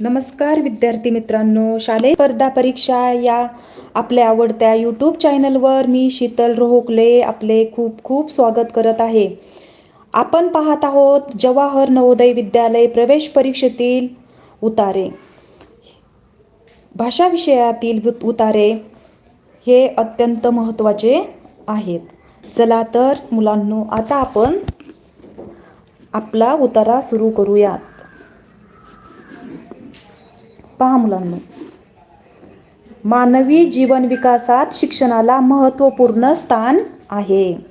नमस्कार विद्यार्थी मित्रांनो शालेय स्पर्धा परीक्षा या आपल्या आवडत्या यूट्यूब चॅनलवर मी शीतल रोहकले आपले खूप खूप स्वागत करत आहे. आपण पाहत आहोत जवाहर नवोदय विद्यालय प्रवेश परीक्षेतील उतारे. भाषा विषयातील उतारे हे अत्यंत महत्त्वाचे आहेत. चला तर मुलांनो आता आपण आपला उतारा सुरू करूयात. पहा मुलांनो. मानवी जीवन विकासात शिक्षणाला महत्त्वपूर्ण स्थान आहे.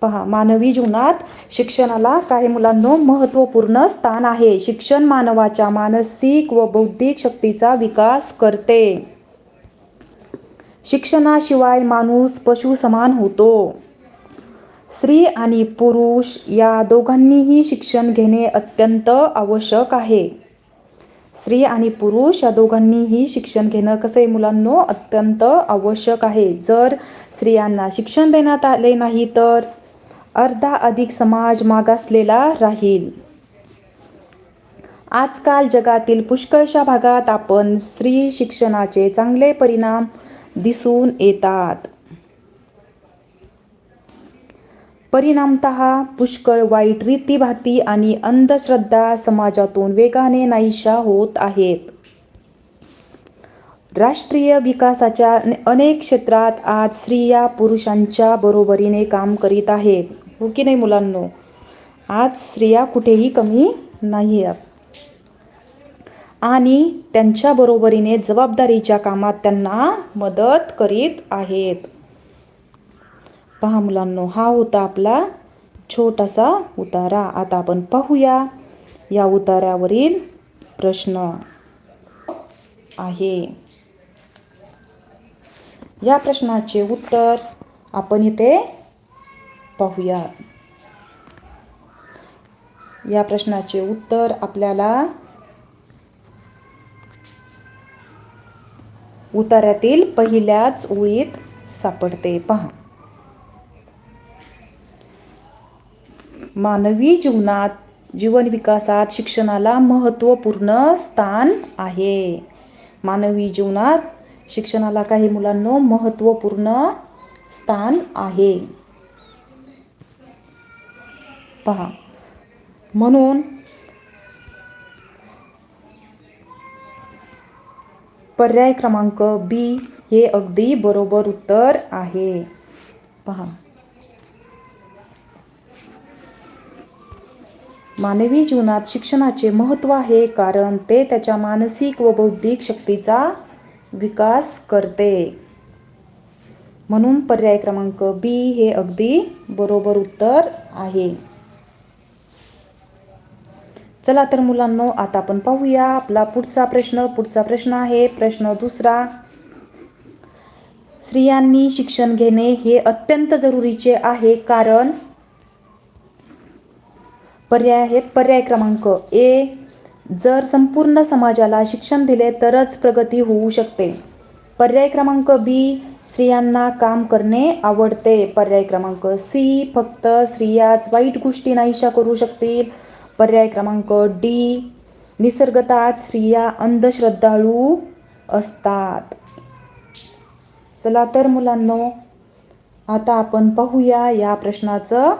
पहा मानवी जीवनात शिक्षणाला काही मुलांनो महत्त्वपूर्ण स्थान आहे. शिक्षण मानवाच्या मानसिक व बौद्धिक शक्तीचा विकास करते. शिक्षणाशिवाय माणूस पशु समान होतो. स्त्री आणि पुरुष या दोघांनीही शिक्षण घेणे अत्यंत आवश्यक आहे. स्त्री आणि पुरुष या दोघांनीही शिक्षण घेणं कसं आहे मुलांनो अत्यंत आवश्यक आहे. जर स्त्रियांना शिक्षण देण्यात आले नाही तर अर्धा अधिक समाज मागासलेला राहील. आजकाल जगातील पुष्कळशा भागात आपण स्त्री शिक्षणाचे चांगले परिणाम दिसून येतात. परिणामत पुष्कळ वाईट रीतीभाती आणि अंधश्रद्धा समाजातून वेगाने नाहीशा होत आहेत. राष्ट्रीय विकासाच्या अनेक क्षेत्रात आज स्त्रिया पुरुषांच्या बरोबरीने काम करीत आहेत. हो की नाही मुलांनो? आज स्त्रिया कुठेही कमी नाही आहेत आणि त्यांच्या बरोबरीने जबाबदारीच्या कामात त्यांना मदत करीत आहेत. पहा मुलांनो हा होता आपला छोटासा उतारा. आता आपण पाहूया या उतारावरील प्रश्न आहे. या प्रश्नाचे उत्तर आपण इथे पाहूया. या प्रश्नाचे उत्तर आपल्याला उतारातील पहिल्याच ओळीत सापडते. पहा. मानवी जीवनात जीवन विकासात शिक्षणाला महत्त्वपूर्ण स्थान आहे. मानवी जीवनात शिक्षणाला काही मुलांनो महत्त्वपूर्ण स्थान आहे. पहा. म्हणून पर्याय क्रमांक बी हे अगदी बरोबर उत्तर आहे. पहा. मानवी जीवनात शिक्षणाचे महत्त्व आहे कारण ते त्याच्या मानसिक व बौद्धिक शक्तीचा विकास करते. म्हणून पर्याय क्रमांक बी हे अगदी बरोबर उत्तर आहे. चला तर मुलांनो आता आपण पाहूया आपला पुढचा प्रश्न. पुढचा प्रश्न आहे प्रश्न दुसरा. स्त्रियांनी शिक्षण घेणे हे अत्यंत जरुरीचे आहे कारण पर्याय आहेत. पर्याय क्रमांक ए जर संपूर्ण समाजाला शिक्षण दिले तरच प्रगती होऊ शकते. पर्याय क्रमांक बी स्त्रियांना काम करणे आवडते. पर्याय क्रमांक सी फक्त स्त्रियाच वाईट गोष्टी नाहीशा करू शकतील. पर्याय क्रमांक डी निसर्गतात स्त्रिया अंधश्रद्धाळू असतात. चला तर मुलांनो आता आपण पाहूया या प्रश्नाचं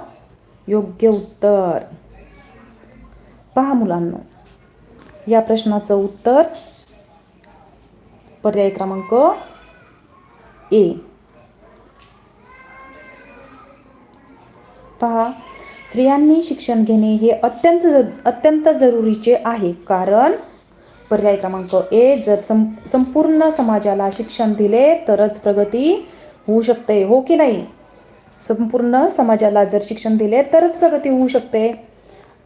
योग्य उत्तर. पहा मुलांनो. या प्रश्नाचं उत्तर पर्याय क्रमांक ए. पहा स्त्रियांनी शिक्षण घेणे हे अत्यंत अत्यंत जरुरीचे आहे. कारण पर्याय क्रमांक ए जर सं संपूर्ण समाजाला शिक्षण दिले तरच प्रगती होऊ शकते हो की नाही? संपूर्ण समाजाला जर शिक्षण दिले तरच प्रगती होऊ शकते.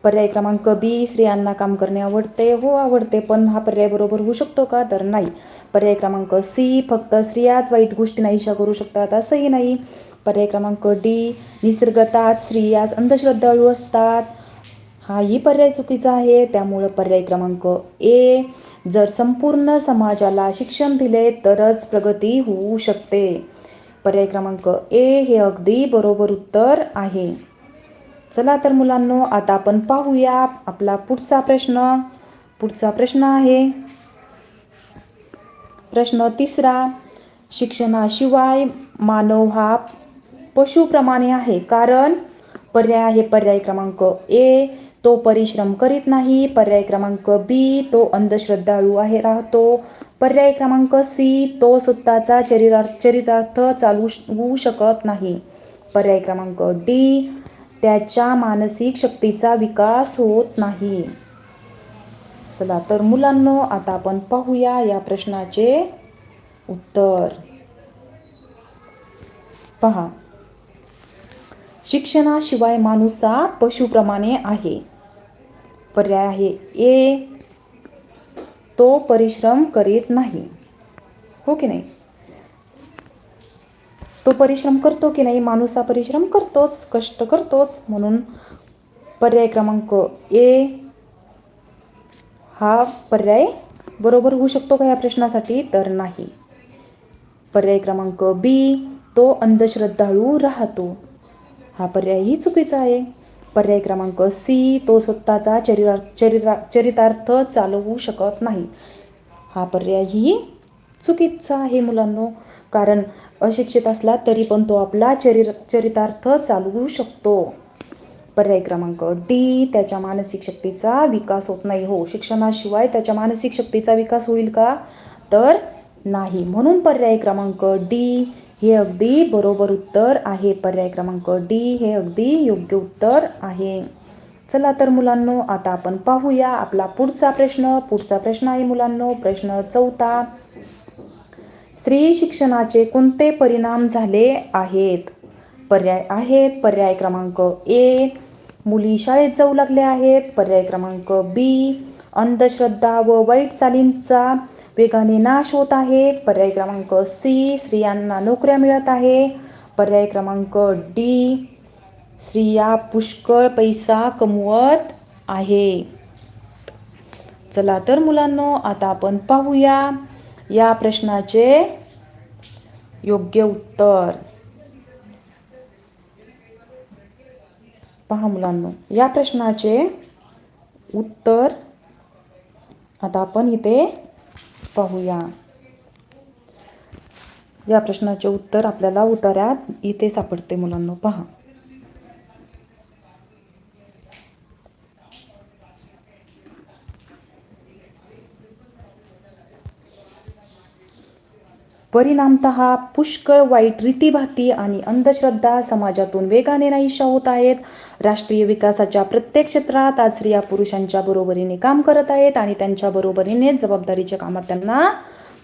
पर्याय क्रमांक बी स्त्रियांना काम करणे आवडते. हो आवडते पण हा पर्याय बरोबर होऊ शकतो का? तर नाही. पर्याय क्रमांक सी फक्त स्त्रियाच वाईट गोष्टी नाहीशा करू शकतात असंही नाही. पर्याय क्रमांक डी निसर्गतात स्त्रियाच अंधश्रद्धाळू असतात. हाही पर्याय चुकीचा आहे. त्यामुळं पर्याय क्रमांक ए जर संपूर्ण समाजाला शिक्षण दिले तरच प्रगती होऊ शकते. पर्याय क्रमांक ए हे अगदी बरोबर उत्तर आहे. चला तर मुलांनो आता आपण पाहूया आपला पुढचा प्रश्न. पुढचा प्रश्न आहे. प्रश्न तिसरा शिक्षणाशिवाय मानव हा पशुप्रमाणे आहे. कारण पर्याय आहे पर्याय क्रमांक ए तो परिश्रम करीत नाही. पर्याय क्रमांक बी तो अंधश्रद्धाळू आहे राहतो. पर्याय क्रमांक सी तो स्वतःचा चरितार्थ चालू होऊ शकत नाही. पर्याय क्रमांक डी त्याच्या मानसिक शक्तीचा विकास होत नाही. चला तर मुलांनो आता आपण पाहूया या प्रश्नाचे उत्तर. पहा. शिक्षणाशिवाय माणूस हा पशुप्रमाणे आहे. पर्याय आहे ए. तो परिश्रम करीत नाही. हो की नाही? तो परिश्रम करतो की नाही? माणूस हा परिश्रम करतोच कष्ट करतोच. म्हणून पर्याय क्रमांक ए हा पर्याय बरोबर होऊ शकतो का या प्रश्नासाठी? तर नाही. पर्याय क्रमांक बी तो अंधश्रद्धाळू राहतो. हा पर्यायही चुकीचा आहे. पर्याय क्रमांक सी तो स्वतःचा चरिरा चरिरा चरितार्थ चालवू शकत नाही. हा पर्यायही चुकीचा आहे मुलांनो. कारण अशिक्षित असला तरी पण तो आपला चरिर चरितार्थ चालवू शकतो. पर्याय क्रमांक डी त्याच्या मानसिक शक्तीचा विकास होत नाही. हो शिक्षणाशिवाय त्याच्या मानसिक शक्तीचा विकास होईल का? तर नाही. म्हणून पर्याय क्रमांक डी हे अगदी बरोबर उत्तर आहे. पर्याय क्रमांक डी हे अगदी योग्य उत्तर आहे. चला तर मुलांनो आता आपण पाहूया आपला पुढचा प्रश्न. पुढचा प्रश्न आहे मुलांनो प्रश्न चौथा. स्त्री शिक्षणाचे कोणते परिणाम झाले आहेत? पर्याय आहेत. पर्याय क्रमांक ए मुली शाळेत जाऊ लागल्या आहेत. पर्याय क्रमांक बी अंधश्रद्धा व वाईट चालींचा वेगाने नाश होत आहे. पर्याय क्रमांक सी स्त्रियांना नोकऱ्या मिळत आहे. पर्याय क्रमांक डी स्त्रिया पुष्कळ पैसा कमवत आहे. चला तर मुलांनो आता आपण पाहूया या प्रश्नाचे योग्य उत्तर. पहा मुलांनो या प्रश्नाचे उत्तर आता आपण इथे पाहूया. या प्रश्नाचे उत्तर आपल्याला उतार्यात इथे सापडते मुलांनो पहा. परिणामत पुष्कळ वाईट रीतीभाती आणि अंधश्रद्धा समाजातून वेगाने नाहीशा होत आहेत. राष्ट्रीय विकासाच्या प्रत्येक क्षेत्रात आज स्त्रिया पुरुषांच्या बरोबरीने काम करत आहेत आणि त्यांच्या बरोबरीने जबाबदारीच्या कामात त्यांना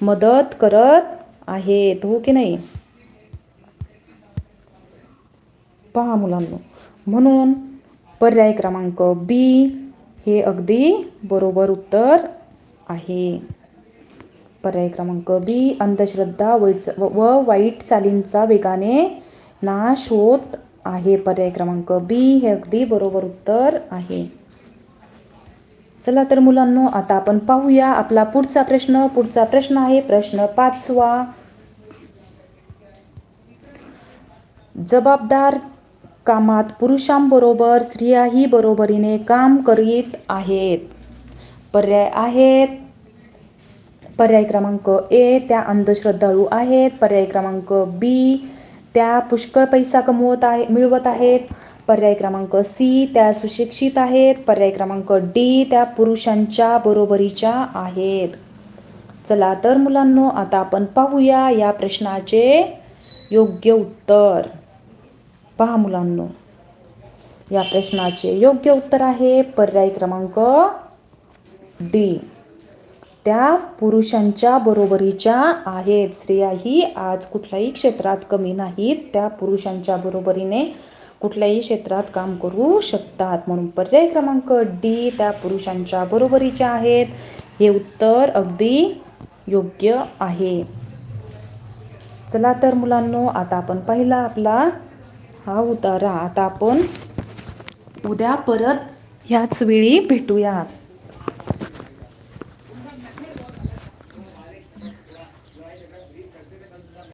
मदत करत आहेत. हो की नाही? पहा मुलांनो. म्हणून पर्याय क्रमांक बी हे अगदी बरोबर उत्तर आहे. पर्याय क्रमांक बी अंधश्रद्धा व वाईट चालींचा वेगाने नाश होत आहे. पर्याय क्रमांक बी हे अगदी बरोबर उत्तर आहे. चला तर मुलांनो आता आपण पाहूया आपला पुढचा प्रश्न. पुढचा प्रश्न आहे प्रश्न पाचवा. जबाबदार कामात पुरुषांबरोबर स्त्रियाही बरोबरीने काम करीत आहेत. पर्याय आहेत. पर्याय क्रमांक ए त्या अंधश्रद्धाळू आहेत. पर्याय क्रमांक बी त्या पुष्कळ पैसा कमवत आहे मिळवत आहेत. पर्याय क्रमांक सी त्या सुशिक्षित आहेत. पर्याय क्रमांक डी त्या पुरुषांच्या बरोबरीच्या आहेत. चला तर मुलांनो आता आपण पाहूया या प्रश्नाचे योग्य उत्तर. पहा मुलांनो या प्रश्नाचे योग्य उत्तर आहे. पर्याय क्रमांक डी त्या पुरुषांच्या बरोबरीच्या आहेत. स्त्रियाही आज कुठल्याही क्षेत्रात कमी नाहीत. त्या पुरुषांच्या बरोबरीने कुठल्याही क्षेत्रात काम करू शकतात. म्हणून पर्याय क्रमांक डी त्या पुरुषांच्या बरोबरीच्या आहेत. हे उत्तर अगदी योग्य आहे. चला तर मुलांनो आता आपण पाहिला आपला हा उतारा. आता आपण उद्या परत ह्याच वेळी भेटूयात.